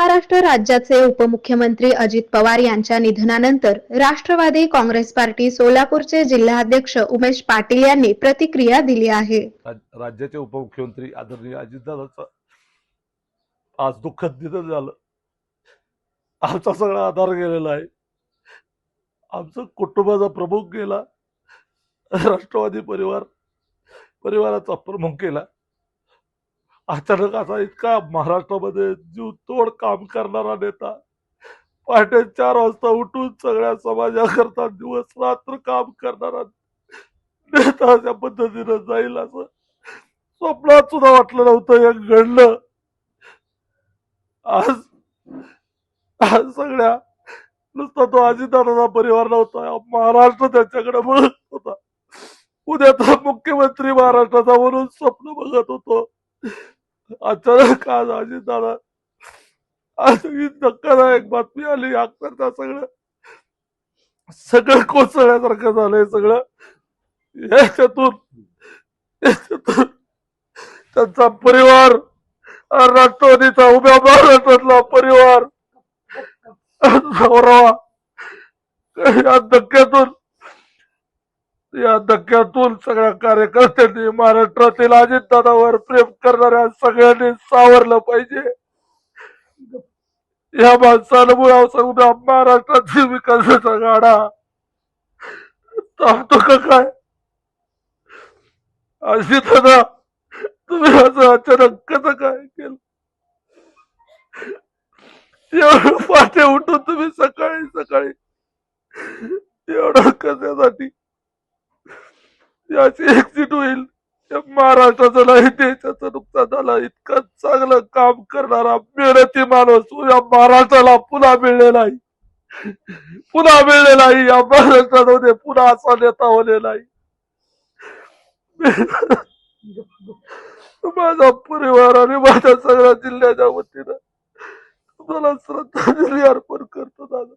महाराष्ट्र राज्याचे उपमुख्यमंत्री अजित पवार यांच्या निधनानंतर राष्ट्रवादी काँग्रेस पार्टी सोलापूरचे जिल्हाध्यक्ष उमेश पाटील यांनी प्रतिक्रिया दिली आहे. राज्याचे उपमुख्यमंत्री आदरणीय अजितदादांचं आज दुःखद निधन झालं. आमचा सगळा आधार गेलेला आहे. आमचं कुटुंबाचा प्रमुख गेला. राष्ट्रवादी परिवार परिवाराचा प्रमुख गेला. अचानक असा इतका महाराष्ट्रामध्ये जीवतोड काम करणारा नेता. पहाटे चार वाजता उठून सगळ्या समाजाकरता दिवस रात्र काम करणारा नेता अशा पद्धतीनं जाईल असं स्वप्नात सुद्धा वाटलं नव्हतं हे घडलं. आज आज सगळ्या नुसता तो अजितदादाचा परिवार नव्हता महाराष्ट्र त्याच्याकडे बघत होता. उद्या तर मुख्यमंत्री महाराष्ट्राचा म्हणून स्वप्न बघत होतो. अचानक आज अजितदादा आज ही धक्कादायक बातमी आली अक्षरशः सगळं सगळं कोसळल्यासारखं झालंय सगळं. याच्यातून याच्यातून त्यांचा परिवार राष्ट्रवादीचा उभ्या महाराष्ट्रातला परिवार नवरा धक्क्यातून या धक्क्यातून सगळ्या कार्यकर्त्यांनी महाराष्ट्रातील अजितदादावर प्रेम करणाऱ्या सगळ्यांनी सावरलं पाहिजे. या माणसानं मुळावर महाराष्ट्रातील विकासाचा गाडा थांबतो का काय? अजितदादा तुम्ही असं अचानक कसं काय केलं? एवढं पाठे उठून तुम्ही सकाळी सकाळी एवढं कशासाठी याची एक्झिट होईल. या महाराष्ट्राचं नाही देशाचं नुकसान झालं. इतकं चांगलं काम करणारा मेहनती माणूस या महाराष्ट्राला पुन्हा मिळलेला आहे पुन्हा मिळलेला आहे या महाराष्ट्रामध्ये पुन्हा असा नेता होणे आहे माझा परिवार आणि माझ्या सगळ्या जिल्ह्याच्या वतीनं तुम्हाला श्रद्धांजली अर्पण करतो दादा.